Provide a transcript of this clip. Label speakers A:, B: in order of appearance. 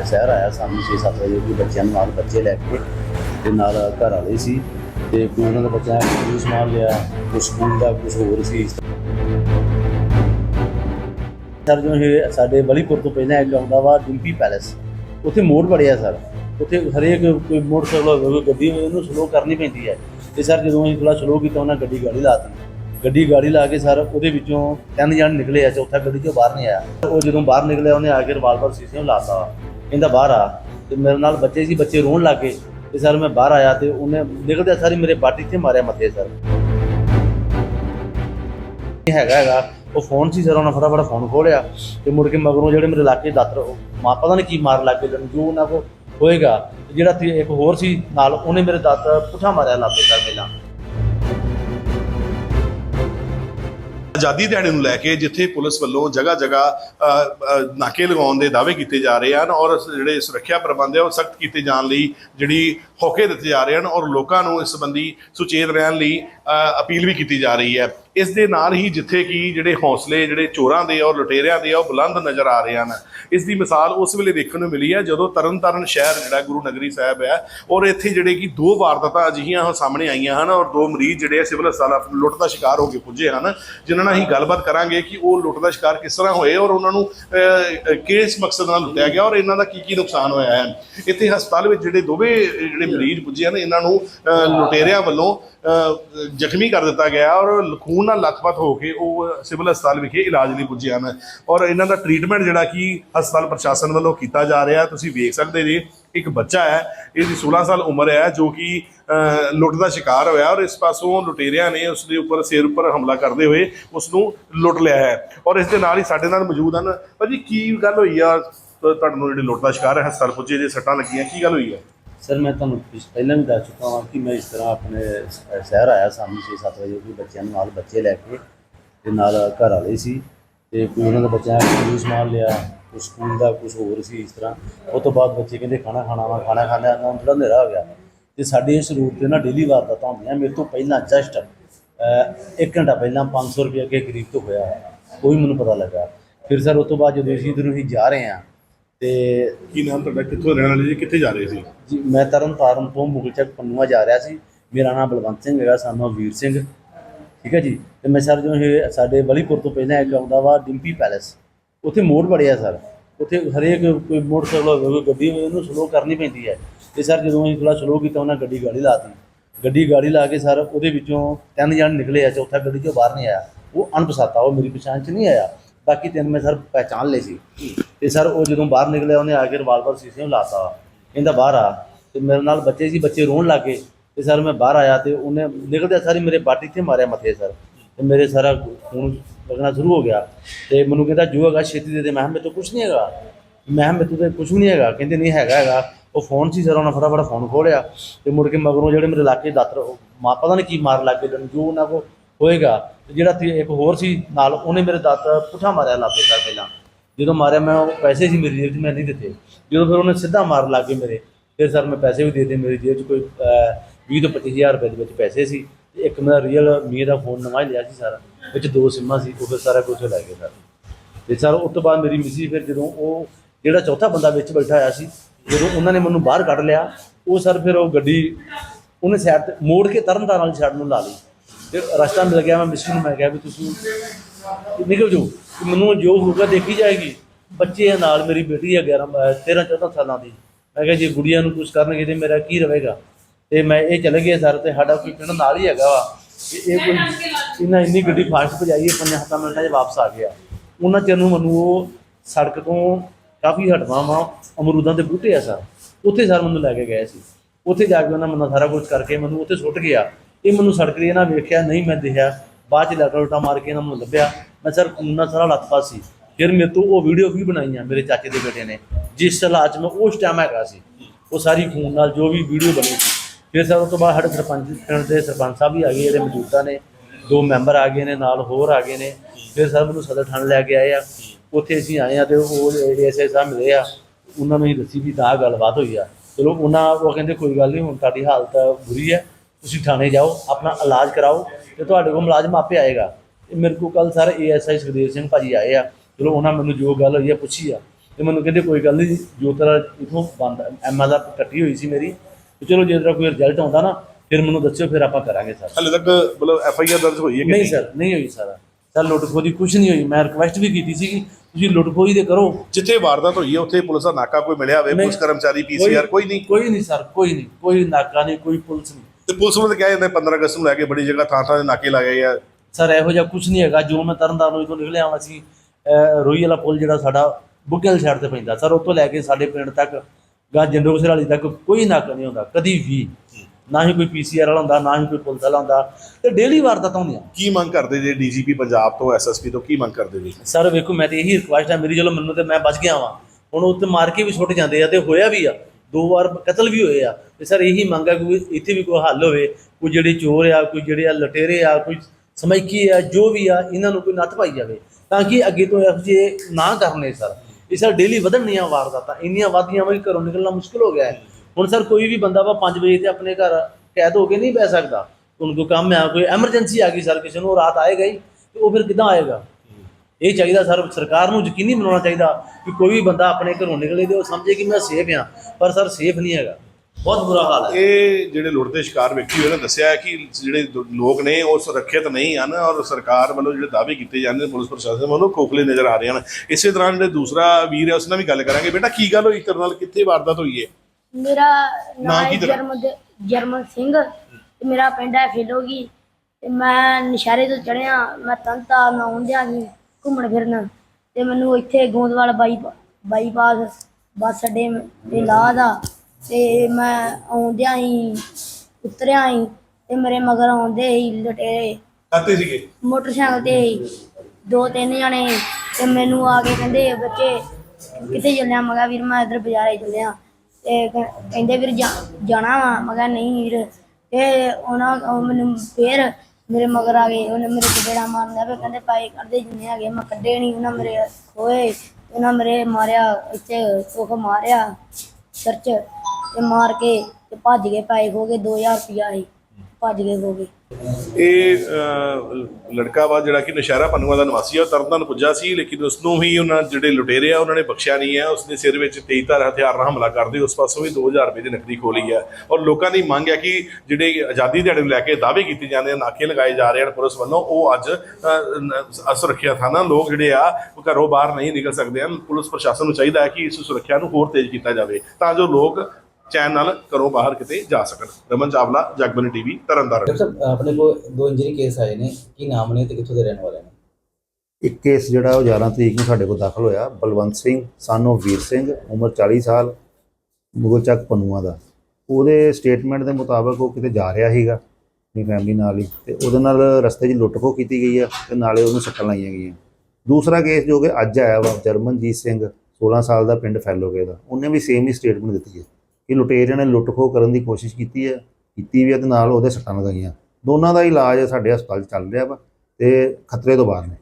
A: ਸ਼ਹਿਰ ਆਇਆ ਸਾਨੂੰ 6-7 ਵਜੇ ਕੋਈ ਬੱਚਿਆਂ ਨੂੰ ਨਾਲ ਬੱਚੇ ਲੈ ਕੇ ਤੇ ਨਾਲ ਘਰ ਵਾਲੇ ਸੀ ਤੇ ਕੋਈ ਉਹਨਾਂ ਦਾ ਬੱਚਾ ਕੋਈ ਸਮਾਨ ਲਿਆ, ਕੁਛ ਸਕੂਲ ਦਾ ਕੁਝ ਹੋਰ ਸੀ। ਸਰ ਜੋ ਇਹ ਸਾਡੇ ਬਲੀਪੁਰ ਤੋਂ ਪਹਿਲਾਂ ਇੱਕ ਆਉਂਦਾ ਵਾ, ਡਿੰਪੀ ਪੈਲੇਸ, ਉੱਥੇ ਮੋੜ ਬੜਿਆ ਸਰ। ਉੱਥੇ ਹਰੇਕ ਕੋਈ ਮੋਟਰਸਾਈਕਲ ਹੋਵੇ, ਕੋਈ ਗੱਡੀ ਹੋਵੇ, ਉਹਨੂੰ ਸਲੋ ਕਰਨੀ ਪੈਂਦੀ ਹੈ। ਤੇ ਸਰ, ਜਦੋਂ ਅਸੀਂ ਥੋੜਾ ਸਲੋ ਕੀਤਾ, ਉਹਨਾਂ ਗੱਡੀ ਗਾੜੀ ਲਾਤੀ ਗੱਡੀ ਗਾੜੀ ਲਾ ਕੇ ਸਰ, ਉਹਦੇ ਵਿੱਚੋਂ ਤਿੰਨ ਜਣ ਨਿਕਲੇ ਆ, ਚੌਥਾ ਗੱਡੀ ਚੋਂ ਬਾਹਰ ਨਹੀਂ ਆਇਆ। ਉਹ ਜਦੋਂ ਬਾਹਰ ਨਿਕਲਿਆ, ਉਹਨੇ ਆ ਕੇ ਰਿਵਾਲਵਰ ਸੀਸੇ ਨੂੰ ਲਾਤਾ। ਕਹਿੰਦਾ ਬਾਹਰ ਆ। ਤੇ ਮੇਰੇ ਨਾਲ ਬੱਚੇ ਸੀ, ਬੱਚੇ ਰੋਣ ਲੱਗ ਗਏ। ਤੇ ਸਰ ਮੈਂ ਬਾਹਰ ਆਇਆ ਤੇ ਉਹਨੇ ਨਿਕਲਦਿਆਂ ਸਾਰੀ ਮੇਰੇ ਬਾਟੀ ਤੇ ਮਾਰਿਆ ਮੱਥੇ ਸਰ। ਇਹ ਹੈਗਾ ਹੈਗਾ। ਉਹ ਫੋਨ ਸੀ ਸਰ, ਉਹਨਾਂ ਫਟਾਫਟ ਫੋਨ ਖੋਲਿਆ ਤੇ ਮੁੜ ਕੇ ਮਗਰੋਂ ਜਿਹੜੇ ਮੇਰੇ ਇਲਾਕੇ ਦਾਤਰ, ਉਹ ਮਾ, ਪਤਾ ਨਹੀਂ ਕੀ ਮਾਰ ਲੱਗ ਗਏ। ਜੋ ਉਹਨਾਂ ਕੋ ਹੋਏਗਾ, ਜਿਹੜਾ ਇੱਕ ਹੋਰ ਸੀ ਨਾਲ, ਉਹਨੇ ਮੇਰੇ ਦਾਤਰ ਪੁੱਠਾ ਮਾਰਿਆ ਲਾਗੇ ਸਰ ਪਹਿਲਾਂ
B: ਆਜ਼ਾਦੀ ਦਿਹਾੜੇ ਨੂੰ ਲੈ ਕੇ ਜਿੱਥੇ ਪੁਲਿਸ ਵੱਲੋਂ ਜਗ੍ਹਾ ਜਗ੍ਹਾ ਨਾਕੇ ਲਗਾਉਣ ਦੇ ਦਾਅਵੇ ਕੀਤੇ ਜਾ ਰਹੇ ਹਨ ਔਰ ਜਿਹੜੇ ਸੁਰੱਖਿਆ ਪ੍ਰਬੰਧ ਹੈ ਉਹ ਸਖਤ ਕੀਤੇ ਜਾਣ ਲਈ ਜਿਹੜੀ ਹੋਕੇ ਦਿੱਤੇ ਜਾ ਰਹੇ ਹਨ ਔਰ ਲੋਕਾਂ ਨੂੰ ਇਸ ਸੰਬੰਧੀ ਸੁਚੇਤ ਰਹਿਣ ਲਈ ਅਪੀਲ ਵੀ ਕੀਤੀ ਜਾ ਰਹੀ ਹੈ। ਇਸ ਦੇ ਨਾਲ ਹੀ ਜਿੱਥੇ ਕਿ ਜਿਹੜੇ ਹੌਸਲੇ, ਜਿਹੜੇ ਚੋਰਾਂ ਦੇ ਔਰ ਲੁਟੇਰਿਆਂ ਦੇ ਆ, ਉਹ ਬੁਲੰਦ ਨਜ਼ਰ ਆ ਰਹੇ ਹਨ। ਇਸ ਦੀ ਮਿਸਾਲ ਉਸ ਵੇਲੇ ਦੇਖਣ ਨੂੰ ਮਿਲੀ ਹੈ, ਜਦੋਂ ਤਰਨਤਾਰਨ ਸ਼ਹਿਰ ਜਿਹੜਾ ਗੁਰੂ ਨਗਰੀ ਸਾਹਿਬ ਹੈ ਔਰ ਇੱਥੇ ਜਿਹੜੇ ਕਿ ਦੋ ਵਾਰਦਾਤਾਂ ਅਜਿਹੀਆਂ ਸਾਹਮਣੇ ਆਈਆਂ ਹਨ ਔਰ ਦੋ ਮਰੀਜ਼ ਜਿਹੜੇ ਆ ਸਿਵਲ ਹਸਪਤਾਲ ਲੁੱਟ ਦਾ ਸ਼ਿਕਾਰ ਹੋ ਕੇ ਪੁੱਜੇ ਹਨ। ਜਿਨ੍ਹਾਂ ਨਾਲ ਅਸੀਂ ਗੱਲਬਾਤ ਕਰਾਂਗੇ ਕਿ ਉਹ ਲੁੱਟ ਦਾ ਸ਼ਿਕਾਰ ਕਿਸ ਤਰ੍ਹਾਂ ਹੋਏ ਔਰ ਉਹਨਾਂ ਨੂੰ ਕਿਸ ਮਕਸਦ ਨਾਲ ਲੁੱਟਿਆ ਗਿਆ ਔਰ ਇਹਨਾਂ ਦਾ ਕੀ ਕੀ ਨੁਕਸਾਨ ਹੋਇਆ ਹੈ। ਇੱਥੇ ਹਸਪਤਾਲ ਵਿੱਚ ਜਿਹੜੇ ਦੋਵੇਂ ਜਿਹੜੇ ਮਰੀਜ਼ ਪੁੱਜੇ ਹਨ, ਇਹਨਾਂ ਨੂੰ ਲੁਟੇਰਿਆਂ ਵੱਲੋਂ ਜ਼ਖਮੀ ਕਰ ਦਿੱਤਾ ਗਿਆ ਔਰ ਖੂਨ ਨਾਲ ਲੱਖਪਤ ਹੋ ਕੇ ਉਹ ਸਿਵਲ ਹਸਪਤਾਲ ਵਿਖੇ ਇਲਾਜ ਲਈ ਪੁੱਜੇ ਹਨ। ਔਰ ਇਹਨਾਂ ਦਾ ਟ੍ਰੀਟਮੈਂਟ ਜਿਹੜਾ ਕਿ ਹਸਪਤਾਲ ਪ੍ਰਸ਼ਾਸਨ ਵੱਲੋਂ ਕੀਤਾ ਜਾ ਰਿਹਾ ਤੁਸੀਂ ਵੇਖ ਸਕਦੇ ਜੀ, ਇੱਕ ਬੱਚਾ ਹੈ, ਇਹਦੀ 16 ਸਾਲ ਉਮਰ ਹੈ, ਜੋ ਕਿ ਲੁੱਟ ਦਾ ਸ਼ਿਕਾਰ ਹੋਇਆ ਔਰ ਇਸ ਪਾਸੋਂ ਲੁਟੇਰਿਆਂ ਨੇ ਉਸ ਦੇ ਉੱਪਰ, ਸਿਰ ਉੱਪਰ ਹਮਲਾ ਕਰਦੇ ਹੋਏ ਉਸ ਨੂੰ ਲੁੱਟ ਲਿਆ ਹੈ। ਔਰ ਇਸ ਦੇ ਨਾਲ ਹੀ ਸਾਡੇ ਨਾਲ ਮੌਜੂਦ ਹਨ। ਭਾਜੀ, ਕੀ ਗੱਲ ਹੋਈ ਆ? ਤੁਹਾਨੂੰ ਜਿਹੜੇ ਲੁੱਟ ਦਾ ਸ਼ਿਕਾਰ ਹੈ, ਹਸਪਤਾਲ ਪੁੱਜੇ ਜੇ, ਸੱਟਾਂ ਲੱਗੀਆਂ, ਕੀ ਗੱਲ ਹੋਈ ਹੈ
A: ਸਰ, ਮੈਂ ਤੁਹਾਨੂੰ ਪਿਛ- ਪਹਿਲਾਂ ਵੀ ਦੱਸ ਚੁੱਕਾ ਹਾਂ ਕਿ ਮੈਂ ਇਸ ਤਰ੍ਹਾਂ ਆਪਣੇ ਸ਼- ਸ਼ਹਿਰ ਆਇਆ ਸਾਨੂੰ 6-7 ਵਜੇ ਕੋਈ ਬੱਚਿਆਂ ਨੂੰ ਨਾਲ ਬੱਚੇ ਲੈ ਕੇ ਤੇ ਨਾਲ ਘਰ ਵਾਲੇ ਸੀ ਤੇ ਕੋਈ ਉਹਨਾਂ ਦਾ ਬੱਚਾ ਕੋਈ ਸਮਾਨ ਲਿਆ, ਕੁਛ ਸਕੂਲ ਦਾ ਕੁਝ ਹੋਰ ਸੀ ਇਸ ਤਰ੍ਹਾਂ। ਉਹ ਤੋਂ ਬਾਅਦ ਬੱਚੇ ਕਹਿੰਦੇ, ਖਾਣਾ ਖਾਣਾ ਵਾ, ਖਾਣਾ ਖਾਂਦੇ ਉਹਨਾਂ ਥੋੜਾ ਹਨੇਰਾ ਹੋ ਗਿਆ। ਤੇ ਸਾਡੇ ਇਸ ਰੂਟ ਤੇ ਨਾ ਡੇਲੀ ਵਾਰਦਾਤਾਂ ਹੁੰਦੀਆਂ, ਮੇਰੇ ਤੋਂ ਪਹਿਲਾਂ ਜਸਟ ਇੱਕ ਘੰਟਾ ਪਹਿਲਾਂ 500 ਰੁਪਏ ਅੱਗੇ ਗਰੀਬ ਤੋਂ ਹੋਇਆ ਉਹ ਵੀ ਮੈਨੂੰ ਪਤਾ ਲੱਗਾ। ਫਿਰ ਸਰ ਉਸ ਤੋਂ ਬਾਅਦ ਜਦੋਂ ਅਸੀਂ ਇੱਧਰੋਂ ਹੀ ਜਾ ਰਹੇ ਹਾਂ ਤੇ
B: ਕੀ ਨਾਮ ਤੁਹਾਡਾ? ਕਿੱਥੋਂ ਰਹਿਣ ਵਾਲੇ ਜੀ? ਕਿੱਥੇ ਜਾ ਰਹੇ ਸੀ?
A: ਜੀ ਮੈਂ ਤਰਨ ਤਾਰਨ ਤੋਂ ਮੁਗਲਚੱਕ ਪੰਨੂਆ ਜਾ ਰਿਹਾ ਸੀ। ਮੇਰਾ ਨਾਮ ਬਲਵੰਤ ਸਿੰਘ ਹੈਗਾ ਸਾਨੂੰ ਵੀਰ ਸਿੰਘ। ਠੀਕ ਹੈ ਜੀ? ਤੇ ਮੈਂ ਸਰ ਜੋ ਇਹ ਸਾਡੇ ਬਲੀਪੁਰ ਤੋਂ ਪਹਿਲਾਂ ਇੱਕ ਆਉਂਦਾ ਵਾ ਡਿੰਪੀ ਪੈਲੇਸ। ਉੱਥੇ ਮੋੜ ਬੜਿਆ ਸਰ। ਉੱਥੇ ਹਰੇਕ ਕੋਈ ਮੋਟਰਸਾਈਕਲ ਹੋਵੇ ਕੋਈ ਗੱਡੀ ਹੋਵੇ ਉਹਨੂੰ ਸਲੋ ਕਰਨੀ ਪੈਂਦੀ ਹੈ। ਤੇ ਸਰ ਜਦੋਂ ਅਸੀਂ ਥੋੜਾ ਸਲੋ ਕੀਤਾ ਉਹਨਾਂ ਗੱਡੀ ਗਾੜੀ ਲਾਤੀ ਗੱਡੀ ਗਾੜੀ ਲਾ ਕੇ ਸਰ ਉਹਦੇ ਵਿੱਚੋਂ ਤਿੰਨ ਜਣ ਨਿਕਲੇ ਆ ਚੌਥਾ ਗੱਡੀ ਚੋਂ ਬਾਹਰ ਨਹੀਂ ਆਇਆ। ਉਹ ਅਣਪਛਾਤਾ ਉਹ ਮੇਰੀ ਪਛਾਣ ਚ ਨਹੀਂ ਆਇਆ। ਬਾਕੀ ਤਿੰਨ ਮੈਂ ਸਰ ਪਹਿਚਾਨ ਲਏ ਸੀ। ਤੇ ਸਰ ਉਹ ਜਦੋਂ ਬਾਹਰ ਨਿਕਲਿਆ, ਉਹਨੇ ਆ ਕੇ ਰਿਵਾਲਵਰ ਸੀਸੇ ਨੂੰ ਲਾਤਾ। ਕਹਿੰਦਾ, ਬਾਹਰ ਆ। ਤੇ ਮੇਰੇ ਨਾਲ ਬੱਚੇ ਸੀ, ਬੱਚੇ ਰੋਣ ਲੱਗ ਗਏ। ਤੇ ਸਰ ਮੈਂ ਬਾਹਰ ਆਇਆ ਤੇ ਉਹਨੇ ਨਿਕਲਦਿਆਂ ਸਾਰੀ ਮੇਰੇ ਬਾਟੀ ਤੇ ਮਾਰਿਆ ਮੱਥੇ ਸਰ। ਤੇ ਮੇਰੇ ਸਾਰਾ ਖੂਨ ਵਗਣਾ ਸ਼ੁਰੂ ਹੋ ਗਿਆ। ਤੇ ਮੈਨੂੰ ਕਹਿੰਦਾ, ਜੋ ਹੈਗਾ ਛੇਤੀ ਦੇ ਦੇ। ਮੈਂ ਕਿਹਾ, ਮੇਰੇ ਤੋਂ ਕੁਝ ਨਹੀਂ ਹੈਗਾ। ਮੈਂ ਕਿਹਾ, ਮੇਰੇ ਤੋਂ ਤਾਂ ਕੁਝ ਵੀ ਨਹੀਂ ਹੈਗਾ। ਕਹਿੰਦੇ, ਨਹੀਂ ਹੈਗਾ ਹੈਗਾ। ਉਹ ਫੋਨ ਸੀ ਸਰ, ਉਹਨਾਂ ਫਟਾਫਟ ਫੋਨ ਖੋਲਿਆ ਤੇ ਮੁੜ ਕੇ ਮਗਰੋਂ ਜਿਹੜੇ ਮੇਰੇ ਇਲਾਕੇ ਦੇ ਦਾਤਰ, ਉਹ ਪਤਾ ਨਹੀਂ ਕੀ ਮਾਰ ਲੱਗ ਗਏ। ਜੋ ਉਹਨਾਂ ਕੋ ਹੋਏਗਾ। ਤੇ ਜਿਹੜਾ ਇੱਕ ਹੋਰ ਸੀ ਨਾਲ ਉਹਨੇ ਮੇਰੇ ਦਾਤ ਪੁੱਠਾ ਮਾਰਿਆ ਲਾਪੇ ਸਰ ਪਹਿਲਾਂ। ਜਦੋਂ ਮਾਰਿਆ ਮੈਂ ਉਹ ਪੈਸੇ ਸੀ ਮੇਰੀ ਜੇਬ 'ਚ ਮੈਂ ਨਹੀਂ ਦਿੱਤੇ। ਜਦੋਂ ਫਿਰ ਉਹਨੇ ਸਿੱਧਾ ਮਾਰ ਲੱਗ ਗਏ ਮੇਰੇ। ਫਿਰ ਸਰ ਮੈਂ ਪੈਸੇ ਵੀ ਦੇ ਦਿੱਤੇ ਮੇਰੀ ਜੇਬ 'ਚ ਕੋਈ ਅਹ, 20 ਤੋਂ 25000 ਰੁਪਏ ਦੇ ਵਿੱਚ ਪੈਸੇ ਸੀ। ਤੇ ਇੱਕ ਮੇਰਾ ਰੀਅਲ ਮੀ ਦਾ ਫੋਨ ਨਵਾਂ ਲਿਆ ਸੀ ਸਾਰਾ। ਵਿੱਚ ਦੋ ਸਿੰਮਾਂ ਸੀ ਉਹ ਫਿਰ ਸਾਰਾ ਕੁਝ ਲੈ ਗਏ ਸਰ। ਤੇ ਸਰ ਉਸ ਤੋਂ ਬਾਅਦ ਮੇਰੀ ਮਿਸੀ ਫਿਰ ਜਦੋਂ ਉਹ ਜਿਹੜਾ ਚੌਥਾ ਬੰਦਾ ਵਿੱਚ ਬੈਠਾ ਹੋਇਆ ਸੀ ਜਦੋਂ ਉਹਨਾਂ ਨੇ ਮੈਨੂੰ ਬਾਹਰ ਕੱਢ ਲਿਆ ਉਹ ਸਰ ਫਿਰ ਉਹ ਗੱਡੀ ਉਹਨੇ ਸਾਈਡ ਤੇ ਮੋੜ ਕੇ ਤਰਨਤਾਰਨ ਵਾਲੀ ਸਾਈਡ ਨੂੰ ਲਾ ਲਈ। ਤੇ ਰਸਤਾ ਮਿਲ ਗਿਆ, ਮੈਂ ਮਿਸੀ ਨੂੰ ਮੈਂ ਕਿਹਾ ਵੀ ਤੁਸੀਂ ਨਿਕਲ ਜਾਓ। ਮੈਨੂੰ ਜੋ ਹੋਊਗਾ ਦੇਖੀ ਜਾਏਗੀ। ਬੱਚੇ ਆ ਨਾਲ ਮੇਰੀ ਬੇਟੀ ਹੈ 11 13 14 ਸਾਲਾਂ ਦੀ। ਮੈਂ ਕਿਹਾ ਜੇ ਗੁੜੀਆਂ ਨੂੰ ਕੁਝ ਕਰਨਗੇ ਤੇ ਮੇਰਾ ਕੀ ਰਹੇਗਾ? ਤੇ ਮੈਂ ਇਹ ਚਲੇ ਗਿਆ ਸਰ ਤੇ ਸਾਡਾ ਕੋਈ ਪਿੰਡ ਨਾਲ ਹੀ ਹੈਗਾ ਵਾ। ਕਿ ਇਹ ਕੋਈ ਇਹਨਾਂ ਇੰਨੀ ਗੱਡੀ ਫਾਸਟ ਭਜਾਈ ਹੈ ਪੰਜਾਂ ਸੱਤਾਂ ਮਿੰਟਾਂ 'ਚ ਵਾਪਸ ਆ ਗਿਆ। ਉਹਨਾਂ ਚਿਰ ਨੂੰ ਮੈਨੂੰ ਉਹ ਸੜਕ ਤੋਂ ਕਾਫੀ ਹਟਵਾ ਵਾ, ਅਮਰੂਦਾਂ ਦੇ ਬੂਟੇ ਆ ਸਰ। ਉੱਥੇ ਸਰ ਮੈਨੂੰ ਲੈ ਕੇ ਗਏ ਸੀ। ਉੱਥੇ ਜਾ ਕੇ ਉਹਨਾਂ ਮੈਨੂੰ ਸਾਰਾ ਕੁਝ ਕਰਕੇ ਮੈਨੂੰ ਉੱਥੇ ਸੁੱਟ ਗਿਆ। ਇਹ ਮੈਨੂੰ ਸੜਕ ਤੇ ਇਹਨਾਂ ਵੇਖਿਆ, ਨਹੀਂ ਮੈਂ ਦੇਖਿਆ। ਬਾਅਦ ਚ ਲੱਗਾ ਉਲਟਾ ਮਾਰ ਕੇ ਇਹਨਾਂ ਨੂੰ ਲੱਭਿਆ। ਮੈਂ ਸਰ ਖੂਨ ਨਾਲ ਸਾਰਾ ਲੱਥਪਾ ਸੀ ਫਿਰ ਮੇਰੇ ਤੋਂ ਉਹ ਵੀਡੀਓ ਵੀ ਬਣਾਈਆਂ ਮੇਰੇ ਚਾਚੇ ਦੇ ਬੇਟੇ ਨੇ। ਜਿਸ ਹਾਲਾਤ 'ਚ ਮੈਂ ਉਸ ਟਾਈਮ ਹੈਗਾ ਸੀ। ਉਹ ਸਾਰੀ ਖੂਨ ਨਾਲ ਜੋ ਵੀ ਵੀਡੀਓ ਬਣੀ ਸੀ। ਫਿਰ ਸਰ ਉਸ ਤੋਂ ਬਾਅਦ ਸਾਡੇ ਸਰਪੰਚ ਪਿੰਡ ਦੇ ਸਰਪੰਚ ਸਾਹਿਬ ਵੀ ਆ ਗਏ ਜਿਹੜੇ ਮੌਜੂਦਾ ਨੇ। ਦੋ ਮੈਂਬਰ ਆ ਗਏ ਨੇ, ਨਾਲ ਹੋਰ ਆ ਗਏ ਨੇ। ਫਿਰ ਸਰ ਮੈਨੂੰ ਸਦਰ ਥਾਣੇ ਲੈ ਕੇ ਆਏ ਆ। ਉੱਥੇ ਅਸੀਂ ਆਏ ਆ ਤੇ ਉਹ ਐਸਆਈ ਸਾਹਿਬ ਮਿਲੇ ਆ, ਉਹਨਾਂ ਨੂੰ ਹੀ ਦੱਸੀ ਵੀ ਤਾਂ ਗੱਲਬਾਤ ਹੋਈ ਆ। ਚਲੋ ਉਹਨਾਂ, ਉਹ ਕਹਿੰਦੇ ਕੋਈ ਗੱਲ ਨਹੀਂ ਹੁਣ ਤੁਹਾਡੀ ਹਾਲਤ ਬੁਰੀ ਹੈ। ਤੁਸੀਂ ਥਾਣੇ ਜਾਓ ਆਪਣਾ ਇਲਾਜ ਕਰਾਓ ਤੇ ਤੁਹਾਡੇ ਕੋਲ ਮੁਲਾਜ਼ਮ ਆਪੇ ਆਏਗਾ। ਤੇ ਮੇਰੇ ਕੋਲ ਕੱਲ ਸਰ ਏਐਸਆਈ ਸੁਖਦੇਵ ਸਿੰਘ ਭਾਜੀ ਆਏ ਆ। ਚਲੋ ਉਹਨਾਂ ਮੈਨੂੰ ਜੋ ਗੱਲ ਹੋਈ ਆ ਪੁੱਛੀ ਆ। ਤੇ ਮੈਨੂੰ ਕਹਿੰਦੇ ਕੋਈ ਗੱਲ ਨਹੀਂ ਜੋ ਤੇਰਾ ਇਥੋਂ ਬੰਦ ਐਮਐਲ ਕੱਟੀ ਹੋਈ ਸੀ ਮੇਰੀ। ਤੇ ਚਲੋ ਜੇ ਤੇਰਾ ਕੋਈ ਰਿਜ਼ਲਟ ਆਉਂਦਾ ਨਾ ਫਿਰ ਮੈਨੂੰ ਦੱਸਿਓ ਫਿਰ ਆਪਾਂ ਕਰਾਂਗੇ ਸਰ।
B: ਹਾਲੇ ਤੱਕ ਮਤਲਬ ਐਫ ਆਈ ਆਰ ਦਰਜ ਹੋਈ ਹੈ ਕਿ
A: ਨਹੀਂ ਸਰ ਨਹੀਂ ਹੋਈ ਸਰ। ਸਰ ਲੁੱਟ ਖੋਹ ਦੀ ਕੁਝ ਨਹੀਂ ਹੋਈ। ਮੈਂ ਰਿਕੁਐਸਟ ਵੀ ਕੀਤੀ ਸੀ ਕਿ ਤੁਸੀਂ ਲੁੱਟ ਖੋਹੀ ਦੇ ਕਰੋ।
B: ਜਿੱਥੇ ਵਾਰਦਾਤ ਹੋਈ ਹੈ ਉੱਥੇ ਪੁਲਿਸ ਦਾ ਨਾਕਾ ਕੋਈ ਮਿਲਿਆ ਹੋਵੇ। ਪੁਲਿਸ ਕਰਮਚਾਰੀ ਪੀਸੀਆਰ ਕੋਈ ਨਹੀਂ?
A: ਕੋਈ ਨਹੀਂ ਸਰ ਕੋਈ ਨਹੀਂ। ਕੋਈ ਨਾਕਾ ਨਹੀਂ ਕੋਈ ਪੁਲਿਸ ਨਹੀਂ।
B: ਤੇ ਪੁਲਿਸ ਵੱਲੋਂ ਤਾਂ ਕਿਹਾ ਜਾਂਦਾ 15 ਅਗਸਤ ਨੂੰ ਲੈ ਕੇ ਬੜੀ ਜਗ੍ਹਾ ਥਾਂ ਥਾਂ ਦੇ ਨਾਕੇ ਲਾਏ ਆ।
A: ਸਰ ਇਹੋ ਜਿਹਾ ਕੁਝ ਨਹੀਂ ਹੈਗਾ। ਜੋ ਮੈਂ ਤਰਨਤਾਰਨ ਤੋਂ ਨਿਕਲਿਆ ਹਾਂ ਅਸੀਂ ਰੋਈ ਵਾਲਾ ਪੁਲ ਜਿਹੜਾ ਸਾਡਾ ਬੁੱਗਲ ਸਾਈਡ ਤੇ ਪੈਂਦਾ। ਸਰ ਉੱਥੋਂ ਲੈ ਕੇ ਸਾਡੇ ਪਿੰਡ ਤੱਕ ਗਾ ਜੰਡੋ ਵਾਲੀ ਤੱਕ ਕੋਈ ਨਾਕਾ ਨਹੀਂ ਹੁੰਦਾ ਕਦੀ ਵੀ। ਨਾ ਹੀ ਕੋਈ ਪੀਸੀਆਰ ਵਾਲਾ ਹੁੰਦਾ ਨਾ ਹੀ ਕੋਈ ਪੁਲਿਸ ਵਾਲਾ ਹੁੰਦਾ। ਤੇ ਡੇਲੀ ਵਾਰਦਾਤਾਂ ਹੁੰਦੀਆਂ।
B: ਕੀ ਮੰਗ ਕਰਦੇ ਜੇ ਡੀਜੀਪੀ ਪੰਜਾਬ ਤੋਂ ਐਸਐਸਪੀ ਤੋਂ ਕੀ ਮੰਗ ਕਰਦੇ ਜੀ?
A: ਸਰ ਵੇਖੋ ਮੈਂ ਤੇ ਇਹੀ ਰਿਕੁਐਸਟ ਹੈ ਮੇਰੀ ਚਲੋ ਮੈਨੂੰ ਤੇ ਮੈਂ ਬਚ ਗਿਆ ਵਾਂ। ਹੁਣ ਉੱਤੇ ਮਾਰ ਕੇ ਵੀ ਛੁੱਟ ਜਾਂਦੇ ਆ ਤੇ ਹੋਇਆ ਵੀ ਆ। ਦੋ ਵਾਰ ਕਤਲ ਵੀ ਹੋਏ ਆ। ਤੇ ਸਰ ਇਹੀ ਮੰਗ ਹੈ ਕਿ ਇੱਥੇ ਵੀ ਕੋਈ ਹੱਲ ਹੋਵੇ, ਕੋਈ ਜਿਹੜੇ ਚੋਰ ਆ, ਕੋਈ ਜਿਹੜੇ ਆ ਲਟੇਰੇ ਆ, ਕੋਈ ਸਮੈਕੀ ਆ, ਜੋ ਵੀ ਆ, ਇਹਨਾਂ ਨੂੰ ਕੋਈ ਨੱਥ ਪਾਈ ਜਾਵੇ ਤਾਂ ਕਿ ਅੱਗੇ ਤੋਂ ਇਹੋ ਜਿਹੇ ਨਾ ਕਰਨੇ ਸਰ। ਇਹ ਸਰ ਡੇਲੀ ਵਧਣੀਆਂ ਵਾਰਦਾਤਾਂ, ਇੰਨੀਆਂ ਵਾਦੀਆਂ ਵੀ ਘਰੋਂ ਨਿਕਲਣਾ ਮੁਸ਼ਕਲ ਹੋ ਗਿਆ ਹੈ। ਹੁਣ ਸਰ ਕੋਈ ਵੀ ਬੰਦਾ ਵਾ 5 ਵਜੇ ਤੇ ਆਪਣੇ ਘਰ ਕੈਦ ਹੋ ਕੇ ਨਹੀਂ ਬਹਿ ਸਕਦਾ। ਉਹਨੂੰ ਕੋਈ ਕੰਮ ਆ, ਕੋਈ ਐਮਰਜੈਂਸੀ ਆ ਗਈ ਸਰ, ਕਿਸੇ ਨੂੰ ਰਾਤ ਆਏਗਾ ਹੀ, ਤੇ ਉਹ ਫਿਰ ਕਿੱਦਾਂ ਆਏਗਾ? ਇਹ ਚਾਹੀਦਾ ਸਰ ਸਰਕਾਰ ਨੂੰ ਯਕੀਨੀ ਬਣਾਉਣਾ ਚਾਹੀਦਾ ਕਿ ਕੋਈ ਵੀ ਬੰਦਾ ਆਪਣੇ ਘਰੋਂ ਨਿਕਲੇ ਤੇ ਉਹ ਸਮਝੇ ਕਿ ਮੈਂ ਸੇਫ ਹਾਂ ਪਰ ਸਰ ਸੇਫ ਨਹੀਂ ਹੈਗਾ। ਬਹੁਤ ਬੁਰਾ ਹਾਲ ਹੈ।
B: ਇਹ ਜਿਹੜੇ ਲੁੱਟ ਦੇ ਸ਼ਿਕਾਰ ਵਿਅਕਤੀ ਹੋਏ ਨੇ ਦੱਸਿਆ ਹੈ ਕਿ ਜਿਹੜੇ ਲੋਕ ਨੇ ਉਹ ਸੁਰੱਖਿਅਤ ਨਹੀਂ ਹਨ ਔਰ ਸਰਕਾਰ ਵੱਲੋਂ ਜਿਹੜੇ ਦਾਅਵੇ ਕੀਤੇ ਜਾਂਦੇ ਨੇ ਪੁਲਿਸ ਪ੍ਰਸ਼ਾਸਨ ਵੱਲੋਂ ਖੋਖਲੇ ਨਜ਼ਰ ਆ ਰਹੇ ਹਨ। ਇਸੇ ਦੌਰਾਨ ਜਿਹੜੇ ਦੂਸਰਾ ਵੀਰ ਹੈ ਉਸ ਨਾਲ ਵੀ ਗੱਲ ਕਰਾਂਗੇ। ਬੇਟਾ ਕੀ ਗੱਲ ਹੋਈ? ਤੇਰੇ ਨਾਲ ਕਿੱਥੇ ਵਾਰਦਾਤ ਹੋਈ ਹੈ?
C: ਮੇਰਾ
B: ਨਾਂ
C: ਨਾਮ ਹੈ? ਜਰਮਨ ਜਰਮਨ ਸਿੰਘ। ਤੇ ਮੇਰਾ ਪਿੰਡ ਹੈ ਫੇਲੋਗੀ ਤੇ ਮੈਂ ਨਸ਼ਹਿਰੇ ਤੋਂ ਚੜਿਆ ਮੈਂ ਤੰਤਾ ਨਾ ਆਉਂਦਿਆਂ ਸੀ ਘੁੰਮਣ ਫਿਰਨ। ਤੇ ਮੈਨੂੰ ਇੱਥੇ ਗੋਂਦਵਾਲ ਬਾਈ ਬਾਈਪਾਸ ਬੱਸ ਅੱਡੇ ਤੇ ਲਾਹ ਦਾ। ਤੇ ਮੈਂ ਆਉਂਦਿਆਂ ਹੀ ਉਤਰਿਆ ਹੀ ਤੇ ਮੇਰੇ ਮਗਰ ਆਉਂਦੇ ਹੀ ਲਟੇਰੇ।
B: ਕਾਤੇ ਸੀਗੇ?
C: ਮੋਟਰਸਾਈਕਲ ਤੇ ਹੀ। ਦੋ ਤਿੰਨ ਜਣੇ। ਤੇ ਮੈਨੂੰ ਆ ਕੇ ਕਹਿੰਦੇ ਬੱਚੇ ਕਿੱਥੇ ਚੱਲਿਆ? ਮੈਂ ਕਿਹਾ ਵੀਰ ਮੈਂ ਇੱਧਰ ਬਾਜ਼ਾਰੇ ਚੱਲਿਆ। ਤੇ ਕਹਿ- ਕਹਿੰਦੇ ਵੀਰ ਜਾਣਾ ਵਾ? ਮੈਂ ਕਿਹਾ ਨਹੀਂ ਵੀਰ। ਤੇ ਉਹਨਾਂ ਉਹ ਮੈਨੂੰ ਫੇਰ ਮੇਰੇ ਮਗਰ ਆ ਗਏ, ਉਹਨੇ ਮੇਰੇ ਚਪੇੜਾ ਮਾਰਦਾ ਪਿਆ ਕਹਿੰਦੇ ਪਾਏ ਕੱਢਦੇ ਜਿੰਨੇ ਹੈਗੇ, ਮੈਂ ਕੱਢੇ ਨਹੀਂ ਉਹਨਾਂ ਮੇਰੇ ਖੋਏ, ਉਹਨਾਂ ਮੇਰੇ ਮਾਰਿਆ ਇੱਥੇ ਸੁੱਖ ਮਾਰਿਆ ਸਿਰ 'ਚ, ਤੇ ਮਾਰ ਕੇ ਤੇ ਭੱਜ ਗਏ ਪਾਏ ਖੋ ਗਏ 2000 ਰੁਪਿਆ ਸੀ। ਭੱਜ ਗਏ ਖੋ ਗਏ।
B: ਇਹ ਅਹ, ਲੜਕਾ ਵਾ ਜਿਹੜਾ ਕਿ ਨਸ਼ਹਿਰਾ ਪਨੂਆ ਦਾ ਨਿਵਾਸੀ ਹੈ ਉਹ ਤਰਨਤਾਰਨ ਪੁੱਜਾ ਸੀ ਲੇਕਿਨ ਉਸ ਨੂੰ ਵੀ ਉਹਨਾਂ ਜਿਹੜੇ ਲੁਟੇਰੇ ਆ ਉਹਨਾਂ ਨੇ ਬਖਸ਼ਿਆ ਨਹੀਂ ਹੈ ਉਸਦੇ ਸਿਰ ਵਿੱਚ ਤੇਜ਼ ਧਾਰ ਹਥਿਆਰ ਨਾਲ ਹਮਲਾ ਕਰਦੇ ਉਸ ਪਾਸੋਂ ਵੀ 2000 ਰੁਪਏ ਦੀ ਨਕਦੀ ਖੋਲੀ ਹੈ ਔਰ ਲੋਕਾਂ ਦੀ ਮੰਗ ਹੈ ਕਿ ਜਿਹੜੇ ਆਜ਼ਾਦੀ ਦਿਹਾੜੇ ਨੂੰ ਲੈ ਕੇ ਦਾਅਵੇ ਕੀਤੇ ਜਾਂਦੇ ਹਨ ਨਾਕੇ ਲਗਾਏ ਜਾ ਰਹੇ ਹਨ ਪੁਲਿਸ ਵੱਲੋਂ ਉਹ ਅੱਜ ਅਹ, ਨ- ਅਸੁਰੱਖਿਅਤ ਹਨ ਲੋਕ ਜਿਹੜੇ ਆ ਉਹ ਘਰੋਂ ਬਾਹਰ ਨਹੀਂ ਨਿਕਲ ਸਕਦੇ ਹਨ। ਪੁਲਿਸ ਪ੍ਰਸ਼ਾਸਨ ਨੂੰ ਚਾਹੀਦਾ ਹੈ ਕਿ ਇਸ ਸੁਰੱਖਿਆ ਨੂੰ ਹੋਰ ਤੇਜ਼ ਕੀਤਾ ਜਾਵੇ। ਤਾਂ ਜੋ ਲੋਕ ਚੈਨ ਨਾਲ ਘਰੋਂ ਬਾਹਰ ਕਿਤੇ ਜਾ ਸਕਣ। ਰਮਨ ਚਾਵਲਾ ਜਗਬਨੀ ਟੀਵੀ ਤਰਨਤਾਰਨ।
D: ਸਾਹਿਬ ਆਪਣੇ ਕੋਲ ਦੋ ਇੰਜਰੀ ਕੇਸ ਆਏ ਨੇ। ਕੀ ਨਾਮ ਨੇ ਤੇ ਕਿੱਥੋਂ ਦੇ ਰਹਿਣ ਵਾਲੇ ਨੇ?
E: ਇੱਕ ਕੇਸ ਜਿਹੜਾ ਉਹ 11 ਤਰੀਕ ਨੂੰ ਸਾਡੇ ਕੋਲ ਦਾਖਲ ਹੋਇਆ। ਬਲਵੰਤ ਸਿੰਘ ਸਾਨੂੰ ਵੀਰ ਸਿੰਘ ਉਮਰ 40 ਸਾਲ ਮੁਗਲਚੱਕ ਪਨੂਆ ਦਾ। ਉਹਦੇ ਸਟੇਟਮੈਂਟ ਦੇ ਮੁਤਾਬਕ ਉਹ ਕਿਤੇ ਜਾ ਰਿਹਾ ਸੀਗਾ ਆਪਣੀ ਫੈਮਿਲੀ ਨਾਲ ਹੀ। ਤੇ ਉਹਦੇ ਨਾਲ ਰਸਤੇ 'ਚ ਲੁੱਟ ਖੋਹ ਕੀਤੀ ਗਈ ਆ ਤੇ ਨਾਲੇ ਉਹਨੂੰ ਸੱਟਾਂ ਲਾਈਆਂ ਗਈਆਂ। ਦੂਸਰਾ ਕੇਸ ਜੋ ਕਿ ਅੱਜ ਆਇਆ ਵਾ ਜਰਮਨਜੀਤ ਸਿੰਘ 16 ਸਾਲ ਦਾ ਪਿੰਡ ਫੈਲੋਗੇ ਦਾ। ਉਹਨੇ ਵੀ ਸੇਮ ਹੀ ਸਟੇਟਮੈਂਟ ਦਿੱਤੀ ਹੈ ਕਿ ਲੁਟੇਰਿਆਂ ਨੇ ਲੁੱਟ ਖੋਹ ਕਰਨ ਦੀ ਕੋਸ਼ਿਸ਼ ਕੀਤੀ ਹੈ, ਕੀਤੀ ਵੀ ਹੈ ਤੇ ਨਾਲ ਉਹਦੇ ਸੱਟਾਂ ਲਗਾਈਆਂ। ਦੋਨਾਂ ਦਾ ਇਲਾਜ ਸਾਡੇ ਹਸਪਤਾਲ 'ਚ ਚੱਲ ਰਿਹਾ ਵਾ ਤੇ ਖਤਰੇ ਤੋਂ ਬਾਹਰ ਨੇ।